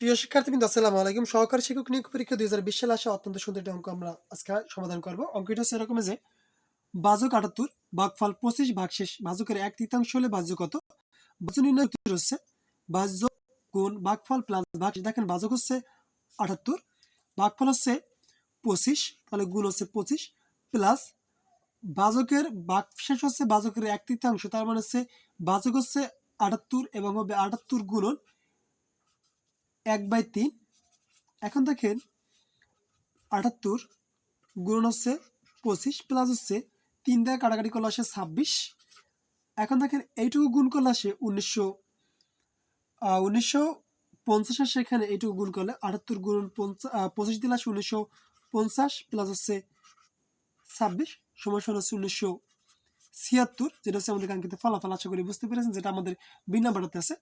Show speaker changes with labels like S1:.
S1: প্রিয় শিক্ষার্থীবৃন্দ, আসসালামু আলাইকুম। সহকারী শিক্ষক নিয়োগ পরীক্ষা দুই হাজার বিশ সালে আসা অত্যন্ত সুন্দর একটি অঙ্ক আমরা আজকে সমাধান করব। অঙ্কটা হচ্ছে এরকম যে বাজক আটাত্তর ভাগফল পঁচিশ ভাগশেষ বাজকের এক তৃতীয়াংশ হলে বাজ্য কত? বাজ্য নির্ণয় হচ্ছে বাজ্য গুণ ভাগফল প্লাস ভাগ দেখেন বাজক হচ্ছে আটাত্তর, ভাগফল হচ্ছে পঁচিশ, তাহলে গুণ হচ্ছে পঁচিশ প্লাস বাজকের ভাগশেষ হচ্ছে বাজকের এক তৃতীয়াংশ, তার মানে হচ্ছে বাজক হচ্ছে আটাত্তর এবং হবে আটাত্তর গুণন এক বাই তিন। এখন দেখেন আটাত্তর গুণ হচ্ছে পঁচিশ প্লাস হচ্ছে তিন দিয়ে কাটাকাটি করলে আসে ছাব্বিশ। এখন দেখেন এইটুকু গুণ করলে আসে উনিশশো উনিশশো পঞ্চাশের সেখানে এইটুকু গুণ করলে আটাত্তর গুণ পঞ্চাশ পঁচিশ দিলে আসে উনিশশো পঞ্চাশ প্লাস হচ্ছে ছাব্বিশ সময় হচ্ছে উনিশশো ছিয়াত্তর, যেটা হচ্ছে আমাদের কাঙ্ক্ষিত ফলাফল। আশা করি বুঝতে পেরেছেন যেটা আমাদের বিনা বাড়াতে আছে।